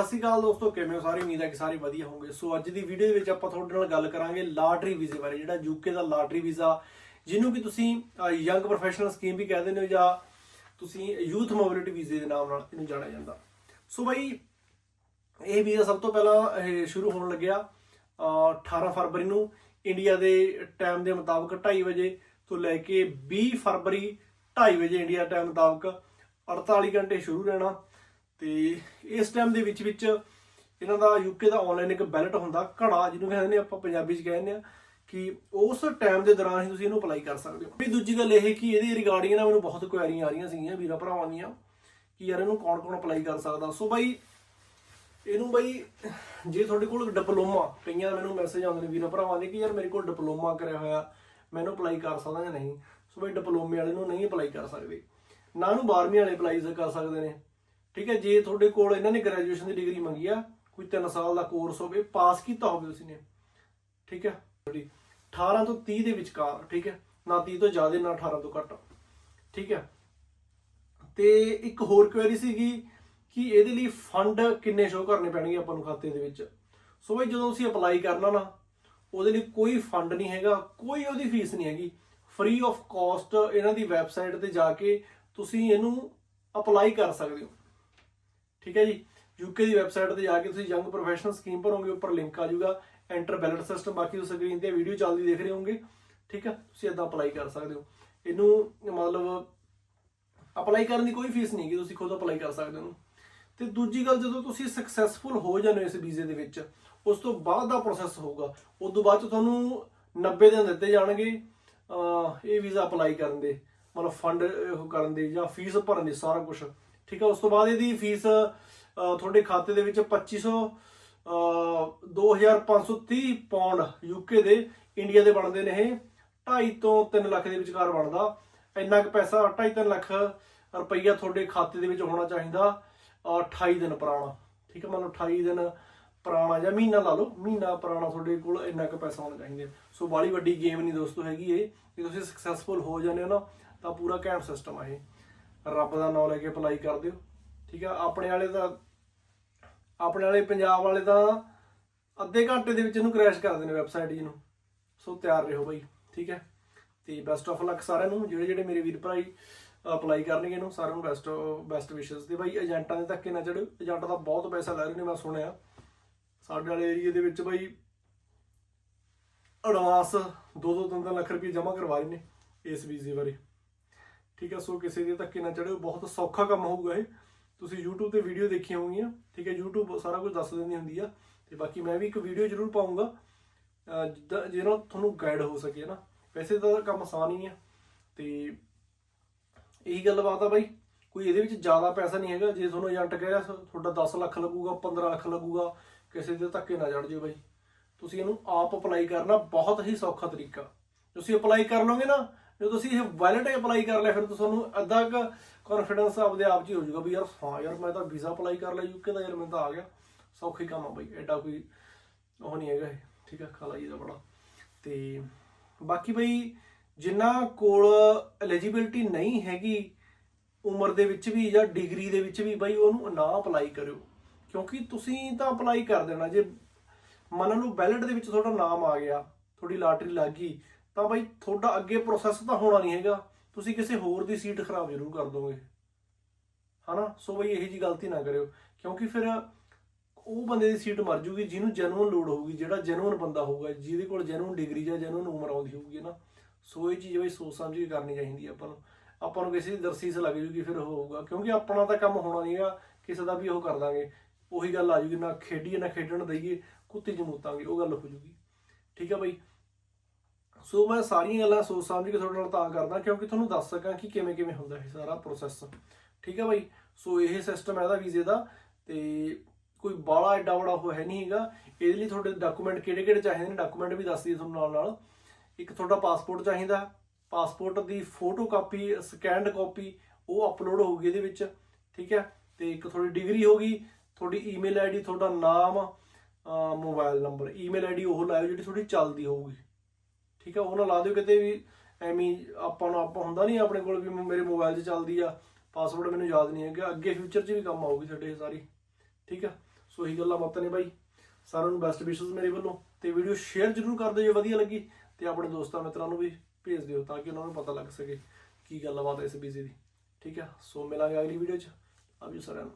ਸਤਿ ਸ਼੍ਰੀ ਅਕਾਲ ਦੋਸਤੋ, ਕਿਵੇਂ ਹੋ? ਸਾਰੇ ਉਮੀਦ ਹੈ ਕਿ ਸਾਰੇ ਵਧੀਆ ਹੋਵੋਗੇ। ਸੋ ਅੱਜ ਦੀ ਵੀਡੀਓ ਦੇ ਵਿੱਚ ਆਪਾਂ ਤੁਹਾਡੇ ਨਾਲ ਗੱਲ ਕਰਾਂਗੇ ਲਾਟਰੀ ਵੀਜ਼ੇ ਬਾਰੇ, ਜਿਹੜਾ ਯੂਕੇ ਦਾ ਲਾਟਰੀ ਵੀਜ਼ਾ, ਜਿਹਨੂੰ ਕਿ ਤੁਸੀਂ ਯੰਗ ਪ੍ਰੋਫੈਸ਼ਨਲ ਸਕੀਮ ਵੀ ਕਹਿੰਦੇ ਨੇ ਜਾਂ ਤੁਸੀਂ ਯੂਥ ਮੋਬਿਲਿਟੀ ਵੀਜ਼ੇ ਦੇ ਨਾਮ ਨਾਲ ਇਹਨੂੰ ਜਾਣਿਆ ਜਾਂਦਾ। ਸੋ ਬਾਈ, ਇਹ ਵੀਜ਼ਾ ਸਭ ਤੋਂ ਪਹਿਲਾਂ ਇਹ ਸ਼ੁਰੂ ਹੋਣ ਲੱਗਿਆ ਅਹ 18 ਫਰਵਰੀ ਨੂੰ। ਇੰਡੀਆ ਦੇ ਟਾਈਮ ਦੇ ਮੁਤਾਬਕ 2:30 ਵਜੇ ਤੋਂ ਲੈ ਕੇ 20 ਫਰਵਰੀ 2:30 ਵਜੇ ਇੰਡੀਆ ਟਾਈਮ ਮੁਤਾਬਕ 48 ਘੰਟੇ ਸ਼ੁਰੂ ਰਹਿਣਾ। ਤੇ ਇਸ ਟਾਈਮ ਦੇ ਵਿੱਚ ਵਿੱਚ ਇਹਨਾਂ ਦਾ ਯੂਕੇ ਦਾ ਆਨਲਾਈਨ ਇੱਕ ਬੈਲਟ ਹੁੰਦਾ, ਘੜਾ, ਜਿਹਨੂੰ ਕਹਿੰਦੇ ਨੇ ਆਪਾਂ ਪੰਜਾਬੀ ਚ ਕਹਿੰਦੇ ਆ ਕਿ ਉਸ ਟਾਈਮ ਦੇ ਦੌਰਾਨ ਹੀ ਤੁਸੀਂ ਇਹਨੂੰ ਅਪਲਾਈ ਕਰ ਸਕਦੇ ਹੋ। ਵੀ ਦੂਜੀ ਗੱਲ ਇਹ ਕਿ ਇਹਦੀ ਰਿਗਾਰਡਿੰਗ ਨਾ ਮੈਨੂੰ ਬਹੁਤ ਕੁਐਰੀਆਂ ਆ ਰਹੀਆਂ ਸੀਗੀਆਂ, ਵੀਰਾਂ ਭਰਾਵਾਂ ਦੀਆਂ, ਕਿ ਯਾਰ ਇਹਨੂੰ ਕੌਣ ਕੌਣ ਅਪਲਾਈ ਕਰ ਸਕਦਾ। ਸੋ ਬਾਈ, ਇਹਨੂੰ ਬਈ ਜੇ ਤੁਹਾਡੇ ਕੋਲ ਡਿਪਲੋਮਾ ਕਈਆਂ ਮੈਨੂੰ ਮੈਸੇਜ ਆਉਂਦੇ ਨੇ ਵੀਰਾਂ ਭਰਾਵਾਂ ਦੇ ਕਿ ਯਾਰ ਮੇਰੇ ਕੋਲ ਡਿਪਲੋਮਾ ਕਰਿਆ ਹੋਇਆ, ਮੈਂ ਇਹਨੂੰ ਅਪਲਾਈ ਕਰ ਸਕਦਾ ਜਾਂ ਨਹੀਂ। ਸੋ ਬਈ ਡਿਪਲੋਮੇ ਵਾਲੇ ਨੂੰ ਨਹੀਂ ਅਪਲਾਈ ਕਰ ਸਕਦੇ। ਨਾ ਨੂੰ 12ਵੀਂ ਵਾਲੇ ਅਪਲਾਈ ਕਰ ਸਕਦੇ ਨੇ। ਠੀਕ ਹੈ, ਜੇ ਤੁਹਾਡੇ ਕੋਲ ਇਹਨਾਂ ਨੇ ਗ੍ਰੈਜੂਏਸ਼ਨ ਦੀ ਡਿਗਰੀ ਮੰਗੀ ਆ, ਕੋਈ 3 ਸਾਲ ਦਾ ਕੋਰਸ ਹੋਵੇ ਪਾਸ ਕੀਤਾ ਹੋਵੇ ਤੁਸੀਂ ਨੇ, ਠੀਕ ਹੈ 18 ਤੋਂ 30 ਦੇ ਵਿਚਕਾਰ, ਠੀਕ ਹੈ, ਨਾ 30 ਤੋਂ ਜ਼ਿਆਦਾ, ਨਾ 18 ਤੋਂ ਘੱਟ, ਠੀਕ ਹੈ। ਤੇ ਇੱਕ ਹੋਰ ਕੁਐਰੀ ਸੀਗੀ ਕਿ ਇਹਦੇ ਲਈ ਫੰਡ ਕਿੰਨੇ ਸ਼ੋ ਕਰਨੇ ਪੈਣਗੇ ਆਪਾਂ ਨੂੰ ਖਾਤੇ ਦੇ ਵਿੱਚ? ਸੋ ਬਈ ਜਦੋਂ ਤੁਸੀਂ ਅਪਲਾਈ ਕਰਨਾ ਨਾ, ਉਹਦੇ ਲਈ ਕੋਈ ਫੰਡ ਨਹੀਂ ਹੈਗਾ, ਕੋਈ ਉਹਦੀ ਫੀਸ ਨਹੀਂ ਹੈਗੀ ਫ੍ਰੀ ਆਫ ਕਾਸਟ ਇਹਨਾਂ ਦੀ ਵੈਬਸਾਈਟ ਤੇ ਜਾ ਕੇ ਤੁਸੀਂ ਇਹਨੂੰ ਅਪਲਾਈ ਕਰ ਸਕਦੇ ਹੋ। ਠੀਕ ਹੈ ਜੀ? ਯੂਕੇ ਦੀ ਵੈਬਸਾਈਟ ਤੇ ਜਾ ਕੇ ਤੁਸੀਂ ਯੰਗ ਪ੍ਰੋਫੈਸ਼ਨਲ ਸਕੀਮ ਭਰੋਗੇ, ਉੱਪਰ ਲਿੰਕ ਆ ਜਾਊਗਾ ਐਂਟਰ ਬੈਲਟ ਸਿਸਟਮ ਬਾਕੀ ਤੁਸੀਂ ਸਕਰੀਨ ਤੇ ਵੀਡੀਓ ਚੱਲਦੀ ਦੇਖ ਰਹੇ ਹੋਵੋਗੇ, ਠੀਕ ਹੈ? ਤੁਸੀਂ ਇਦਾਂ ਅਪਲਾਈ ਕਰ ਸਕਦੇ ਹੋ। ਇਹਨੂੰ ਮਤਲਬ ਅਪਲਾਈ ਕਰਨ ਦੀ ਕੋਈ ਫੀਸ ਨਹੀਂ ਕਿ ਤੁਸੀਂ ਖੁਦ ਅਪਲਾਈ ਕਰ ਸਕਦੇ ਹੋ। ਤੇ ਦੂਜੀ ਗੱਲ, ਜਦੋਂ ਤੁਸੀਂ ਸਕਸੈਸਫੁਲ ਹੋ ਜਾਂਦੇ ਹੋ ਇਸ ਵੀਜ਼ੇ ਦੇ ਵਿੱਚ, ਉਸ ਤੋਂ ਬਾਅਦ ਦਾ ਪ੍ਰੋਸੈਸ ਹੋਊਗਾ। ਉਸ ਤੋਂ ਬਾਅਦ ਚ ਤੁਹਾਨੂੰ 90 ਦਿਨ ਦਿੱਤੇ ਜਾਣਗੇ ਇਹ ਵੀਜ਼ਾ ਅਪਲਾਈ ਕਰਨ ਦੇ, ਮਤਲਬ ਫੰਡ ਕਰਨ ਦੇ ਜਾਂ ਫੀਸ ਭਰਨ ਦੇ, ਸਾਰਾ ਕੁਝ ਠੀਕ ਹੈ ਉਸ ਤੋਂ ਬਾਅਦ ਇਹਦੀ ਫੀਸ ਤੁਹਾਡੇ ਖਾਤੇ ਦੇ ਵਿੱਚ 2500 ਅਹ 2530 ਪੌਂਡ ਯੂਕੇ ਦੇ, ਇੰਡੀਆ ਦੇ ਬਣਦੇ ਨੇ ਇਹ। 2.5 ਤੋਂ 3 ਲੱਖ ਦੇ ਵਿਚਕਾਰ ਬਣਦਾ। ਇੰਨਾ ਕੁ ਪੈਸਾ 2.5 ਲੱਖ ਰੁਪਈਆ ਤੁਹਾਡੇ ਖਾਤੇ ਦੇ ਵਿੱਚ ਹੋਣਾ ਚਾਹੀਦਾ ਅਹ 28 ਦਿਨ ਪੁਰਾਣਾ। ਠੀਕ ਹੈ ਮਤਲਬ 28 ਦਿਨ ਪੁਰਾਣਾ ਜਾਂ ਮਹੀਨਾ ਲਾ ਲਓ। ਮਹੀਨਾ ਪੁਰਾਣਾ ਤੁਹਾਡੇ ਕੋਲ ਇੰਨਾ ਕੁ ਪੈਸਾ ਹੋਣਾ ਚਾਹੀਦਾ। ਸੋ ਬਾਲੀ ਵੱਡੀ ਗੇਮ ਨਹੀਂ ਦੋਸਤੋ ਹੈਗੀ ਇਹ। ਜੇ ਤੁਸੀਂ ਸਕਸੈਸਫੁਲ ਹੋ ਜਾਂਦੇ ਹੋ ਨਾ, ਤਾਂ ਪੂਰਾ ਘੈਂਟ ਸਿਸਟਮ ਆ ਇਹ। ਰੱਬ ਦਾ ਨਾਮ ਲੈ ਕੇ ਅਪਲਾਈ ਕਰ ਦਿਓ। ਠੀਕ ਆ? ਆਪਣੇ ਵਾਲੇ ਤਾਂ ਆਪਣੇ ਵਾਲੇ ਪੰਜਾਬ ਵਾਲੇ ਤਾਂ ਅੱਧੇ ਘੰਟੇ ਦੇ ਵਿੱਚ ਇਹਨੂੰ ਕ੍ਰੈਸ਼ ਕਰ ਦਿੰਦੇ ਨੇ ਵੈਬਸਾਈਟ ਜੀ ਨੂੰ। ਸੋ ਤਿਆਰ ਰਹੋ ਬਾਈ, ਠੀਕ ਹੈ? ਤੇ ਬੈਸਟ ਆਫ ਲੱਕ ਸਾਰਿਆਂ ਨੂੰ, ਜਿਹੜੇ ਜਿਹੜੇ ਮੇਰੇ ਵੀਰ ਭਰਾਈ ਅਪਲਾਈ ਕਰਨਗੇ ਇਹਨੂੰ, ਸਾਰਿਆਂ ਨੂੰ ਬੈਸਟ ਬੈਸਟ ਵਿਸ਼ੇਸ ਤੇ ਬਾਈ। ਏਜੰਟਾਂ ਦੇ ਧੱਕੇ ਨਾ ਚੜੋ ਏਜੰਟ ਦਾ ਬਹੁਤ ਪੈਸਾ ਲੈ ਰਹੇ ਨੇ, ਮੈਂ ਸੁਣਿਆ। ਸਾਡੇ ਵਾਲੇ ਏਰੀਆ ਦੇ ਵਿੱਚ ਬਾਈ ਐਡਵਾਂਸ 2-2 3 ਲੱਖ ਰੁਪਏ ਜਮ੍ਹਾਂ ਕਰਵਾ ਰਹੇ ਨੇ ਇਸ ਵੀਜ਼ੇ ਬਾਰੇ। ਠੀਕ ਹੈ, ਸੋ ਕਿਸੇ ਦੇ ਧੱਕੇ ਨਾ ਚੜਿਓ ਬਹੁਤ ਸੌਖਾ ਕੰਮ ਹੋਊਗਾ ਇਹ। ਤੁਸੀਂ YouTube ਤੇ ਵੀਡੀਓ ਦੇਖੀਆਂ ਹੋਣਗੀਆਂ, ਠੀਕ ਹੈ, YouTube ਸਾਰਾ ਕੁਝ ਦੱਸ ਦਿੰਦੀ ਹੁੰਦੀ ਆ। ਤੇ ਬਾਕੀ ਮੈਂ ਵੀ ਇੱਕ ਵੀਡੀਓ ਜ਼ਰੂਰ ਪਾਉਂਗਾ ਅਹ ਤੁਹਾਨੂੰ ਗਾਈਡ ਹੋ ਸਕੇ ਨਾ। ਵੈਸੇ ਤਾਂ ਕੰਮ ਆਸਾਨ ਹੀ ਆ। ਤੇ ਇਹੀ ਗੱਲਬਾਤ ਆ ਬਾਈ, ਕੋਈ ਇਹਦੇ ਵਿੱਚ ਜ਼ਿਆਦਾ ਪੈਸਾ ਨਹੀਂ ਹੈਗਾ। ਜੇ ਤੁਹਾਨੂੰ ਏਜੰਟ ਕਹਿ ਰਿਹਾ, ਤੁਹਾਡਾ 10 ਲੱਖ ਲੱਗੂਗਾ 15 ਲੱਖ ਲੱਗੂਗਾ, ਕਿਸੇ ਦੇ ਧੱਕੇ ਨਾ ਚੜ ਜਿਓ ਬਾਈ। ਤੁਸੀਂ ਇਹਨੂੰ ਆਪ ਅਪਲਾਈ ਕਰਨਾ ਬਹੁਤ ਹੀ ਸੌਖਾ ਤਰੀਕਾ। ਤੁਸੀਂ ਅਪਲਾਈ ਕਰ ਲਓਗੇ ਨਾ ਜਦੋਂ ਤੁਸੀਂ ਇਹ ਵਾਇਲਟ ਅਪਲਾਈ ਕਰ ਲਿਆ, ਫਿਰ ਤੁਹਾਨੂੰ ਅੱਧਾ ਕ ਕੌਨਫੀਡੈਂਸ ਆਪਦੇ ਆਪ 'ਚ ਹੋ ਜਾਊਗਾ ਵੀ ਯਾਰ, ਹਾਂ ਯਾਰ, ਮੈਂ ਤਾਂ ਵੀਜ਼ਾ ਅਪਲਾਈ ਕਰ ਲਿਆ ਯੂਕੇ ਦਾ ਯਾਰ, ਮੈਨੂੰ ਤਾਂ ਆ ਗਿਆ। ਸੌਖੀ ਕੰਮ ਆ ਬਾਈ, ਐਡਾ ਕੋਈ ਉਹ ਨਹੀਂ ਹੈਗਾ ਠੀਕ ਹੈ ਖਾਲਾ ਜੀ ਦਾ ਬੜਾ। ਤੇ ਬਾਕੀ ਬਈ, ਜਿੰਨਾ ਕੋਲ ਐਲੀਜੀਬਿਲਟੀ ਨਹੀਂ ਹੈਗੀ, ਉਮਰ ਦੇ ਵਿੱਚ ਵੀ ਜਾਂ ਡਿਗਰੀ ਦੇ ਵਿੱਚ ਵੀ ਬਈ, ਉਹਨੂੰ ਨਾ ਅਪਲਾਈ ਕਰਿਓ। ਕਿਉਂਕਿ ਤੁਸੀਂ ਤਾਂ ਅਪਲਾਈ ਕਰ ਦੇਣਾ। ਜੇ ਮੰਨ ਲਓ ਬੈਲਟ ਦੇ ਵਿੱਚ ਤੁਹਾਡਾ ਨਾਮ ਆ ਗਿਆ, ਤੁਹਾਡੀ ਲਾਟਰੀ ਲੱਗ ਗਈ ਤਾਂ ਬਾਈ ਤੁਹਾਡਾ ਅੱਗੇ ਪ੍ਰੋਸੈਸ ਤਾਂ ਹੋਣਾ ਨਹੀਂ ਹੈਗਾ। ਤੁਸੀਂ ਕਿਸੇ ਹੋਰ ਦੀ ਸੀਟ ਖਰਾਬ ਜ਼ਰੂਰ ਕਰ ਦੋਗੇ। ਹਨਾ? ਸੋ ਬਈ ਇਹੀ ਜੀ ਗਲਤੀ ਨਾ ਕਰਿਓ। ਕਿਉਂਕਿ ਫਿਰ ਉਹ ਬੰਦੇ ਦੀ ਸੀਟ ਮਰ ਜੂਗੀ, ਜਿਹਨੂੰ ਜੈਨੂਨ ਲੋੜ ਹੋਊਗੀ, ਜਿਹੜਾ ਜੈਨੂਨ ਬੰਦਾ ਹੋਊਗਾ, ਜਿਹਦੇ ਕੋਲ ਜੈਨੂਨ ਡਿਗਰੀ ਜਾਂ ਜੈਨੂਨ ਉਮਰ ਆਉਂਦੀ ਹੋਊਗੀ ਨਾ ਸੋ ਇਹ ਚੀਜ਼ ਬਈ ਸੋਚ ਸਮਝ ਕੇ ਕਰਨੀ ਚਾਹੀਦੀ ਆਪਾਂ ਨੂੰ। ਆਪਾਂ ਨੂੰ ਕਿਸੇ ਦੀ ਦਰਸੀਸ ਲੱਗ ਜੂਗੀ, ਫਿਰ ਉਹ ਹੋਊਗਾ। ਕਿਉਂਕਿ ਆਪਣਾ ਤਾਂ ਕੰਮ ਹੋਣਾ ਨਹੀਂਗਾ ਕਿਸੇ ਦਾ ਵੀ ਉਹ ਕਰ ਦਾਂਗੇ। ਉਹੀ ਗੱਲ ਆ ਜੂਗੀ, ਨਾ ਖੇਡੀਏ, ਨਾ ਖੇਡਣ ਦਈਏ, ਕੁੱਤੀ ਜਮੂਤਾਂਗੇ, ਉਹ ਗੱਲ ਹੋ ਜੂਗੀ। ਠੀਕ ਹੈ ਬਈ? ਸੋ ਮੈਂ ਸਾਰੀਆਂ ਗੱਲਾਂ ਸੋਚ ਸਮਝ ਕੇ ਤੁਹਾਡੇ ਨਾਲ ਤਾਂ ਕਰਦਾ, ਕਿਉਂਕਿ ਤੁਹਾਨੂੰ ਦੱਸ ਸਕਾਂ ਕਿ ਕਿਵੇਂ ਕਿਵੇਂ ਹੁੰਦਾ ਇਹ ਸਾਰਾ ਪ੍ਰੋਸੈਸ ਠੀਕ ਹੈ ਬਾਈ? ਸੋ ਇਹ ਸਿਸਟਮ ਹੈ ਇਹਦਾ ਵੀਜ਼ੇ ਦਾ, ਤੇ ਕੋਈ ਬਾਲਾ ਐਡਾ ਬੜਾ ਉਹ ਹੈ ਨਹੀਂ ਹੈਗਾ। ਇਹਦੇ ਲਈ ਤੁਹਾਡੇ ਡਾਕੂਮੈਂਟ ਕਿਹੜੇ ਕਿਹੜੇ ਚਾਹੀਦੇ ਨੇ ਡਾਕੂਮੈਂਟ ਵੀ ਦੱਸ ਦਈਏ ਤੁਹਾਨੂੰ ਨਾਲ ਨਾਲ। ਇੱਕ ਤੁਹਾਡਾ ਪਾਸਪੋਰਟ ਚਾਹੀਦਾ ਪਾਸਪੋਰਟ ਦੀ ਫੋਟੋ ਕਾਪੀ ਸਕੈਨਡ ਕਾਪੀ ਉਹ ਅਪਲੋਡ ਹੋਊਗੀ ਇਹਦੇ ਵਿੱਚ। ਠੀਕ ਹੈ ਤੇ ਇੱਕ ਤੁਹਾਡੀ ਡਿਗਰੀ ਹੋਗੀ ਤੁਹਾਡੀ ਈਮੇਲ ਆਈਡੀ ਤੁਹਾਡਾ ਨਾਮ ਮੋਬਾਈਲ ਨੰਬਰ ਈਮੇਲ ਆਈਡੀ ਉਹ ਲਾਇਓ ਜਿਹੜੀ ਤੁਹਾਡੀ ਚੱਲਦੀ ਹੋਊਗੀ। ਠੀਕ ਹੈ, ਉਹ ਨਾ ਲਾ ਦਿਓ ਕਿਤੇ ਵੀ, ਐਵੇਂ ਆਪਾਂ ਨੂੰ, ਆਪਾਂ ਹੁੰਦਾ ਨਹੀਂ ਆਪਣੇ ਕੋਲ ਵੀ ਮੇਰੇ ਮੋਬਾਈਲ 'ਚ ਚੱਲਦੀ ਆ ਪਾਸਵਰਡ ਮੈਨੂੰ ਯਾਦ ਨਹੀਂ ਹੈਗਾ, ਅੱਗੇ ਫਿਊਚਰ 'ਚ ਵੀ ਕੰਮ ਆਊਗੀ ਸਾਡੇ ਸਾਰੀ, ਠੀਕ ਆ ਸੋ ਇਹੀ ਗੱਲਾਂ ਬਾਤਾਂ ਨੇ ਬਾਈ, ਸਾਰਿਆਂ ਨੂੰ ਬੈਸਟ ਵਿਸ਼ੇਸ ਮੇਰੇ ਵੱਲੋਂ, ਤੇ ਵੀਡੀਓ ਸ਼ੇਅਰ ਜ਼ਰੂਰ ਕਰ ਦਿਓ ਜੇ ਵਧੀਆ ਲੱਗੀ, ਤੇ ਆਪਣੇ ਦੋਸਤਾਂ ਮਿੱਤਰਾਂ ਨੂੰ ਵੀ ਭੇਜ ਦਿਓ ਤਾਂ ਕਿ ਉਹਨਾਂ ਨੂੰ ਪਤਾ ਲੱਗ ਸਕੇ ਕੀ ਗੱਲਬਾਤ ਹੈ ਇਸ ਬੀਜ਼ੀ ਦੀ, ਠੀਕ ਹੈ? ਸੋ ਮਿਲਾਂਗੇ ਅਗਲੀ ਵੀਡੀਓ 'ਚ ਆਪ ਜੀ ਸਾਰਿਆਂ ਨੂੰ।